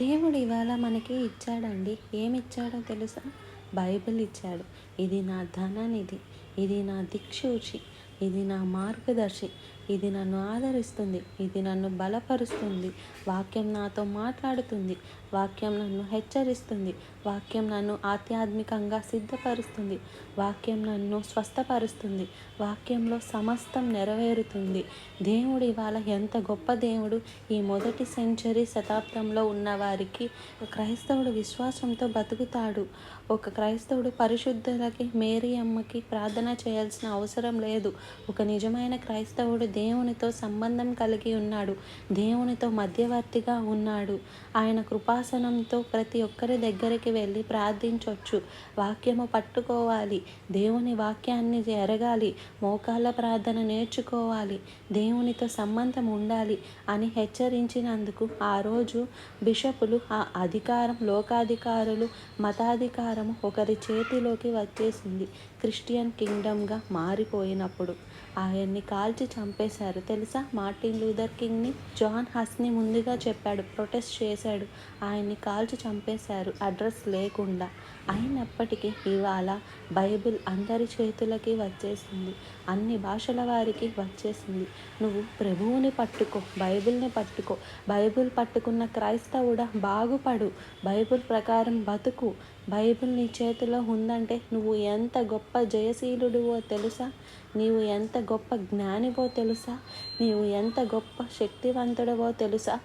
దేవుడు ఇవాళ మనకి ఇచ్చాడండి. ఏమి ఇచ్చాడో తెలుసా? బైబిల్ ఇచ్చాడు. ఇది నా ధననిధి. ఇది నా దిక్సూచి. ఇది నా మార్గదర్శి ఇది నన్ను ఆదరిస్తుంది ఇది నన్ను బలపరుస్తుంది వాక్యం నాతో మాట్లాడుతుంది వాక్యం నన్ను హెచ్చరిస్తుంది వాక్యం నన్ను ఆధ్యాత్మికంగా సిద్ధపరుస్తుంది వాక్యం నన్ను స్వస్థపరుస్తుంది వాక్యంలో సమస్తం నెరవేరుతుంది. దేవుడు ఇవాళ ఎంత గొప్ప దేవుడు. ఈ మొదటి సెంచరీ శతాబ్దంలో ఉన్న వారికి క్రైస్తవుడు విశ్వాసంతో బతుకుతాడు. ఒక క్రైస్తవుడు పరిశుద్ధులకి మేరీ అమ్మకి ప్రార్థన చేయాల్సిన అవసరం లేదు. ఒక నిజమైన క్రైస్తవుడు దేవునితో సంబంధం కలిగి ఉన్నాడు. దేవునితో మధ్యవర్తిగా ఉన్నాడు. ఆయన కృపాసనంతో ప్రతి ఒక్కరి దగ్గరికి వెళ్ళి ప్రార్థించవచ్చు వాక్యము పట్టుకోవాలి. దేవుని వాక్యాన్ని ఎరగాలి. మోకాళ్ళ ప్రార్థన నేర్చుకోవాలి. దేవునితో సంబంధం ఉండాలి అని హెచ్చరించినందుకు ఆ రోజు బిషపులు ఆ అధికారం లోకాధికారులు మతాధికారము ఒకరి చేతిలోకి వచ్చేసింది. క్రిస్టియన్ కింగ్డమ్గా మారిపోయినప్పుడు. ఆయన్ని కాల్చి చంపేశారు. తెలుసా? మార్టిన్ లూథర్ కింగ్ని జాన్ హస్ని ముందుగా చెప్పాడు ప్రొటెస్ట్ చేశాడు. ఆయన్ని కాల్చి చంపేశారు అడ్రస్ లేకుండా. అయినప్పటికీ ఇవాళ బైబిల్ అందరి చేతులకి వచ్చేసింది. అన్ని భాషల వారికి వచ్చేసింది. నువ్వు ప్రభువుని పట్టుకో బైబిల్ని పట్టుకో. బైబిల్ పట్టుకున్న క్రైస్తవుడ బాగుపడు. బైబిల్ ప్రకారం బతుకు. బైబిల్ నీ చేతిలో ఉందంటే నువ్వు ఎంత గొప్ప జయశీలుడివో తెలుసా? నీవు ఎంత గొప్ప జ్ఞానివో తెలుసా? నీవు ఎంత గొప్ప శక్తివంతుడవో తెలుసా?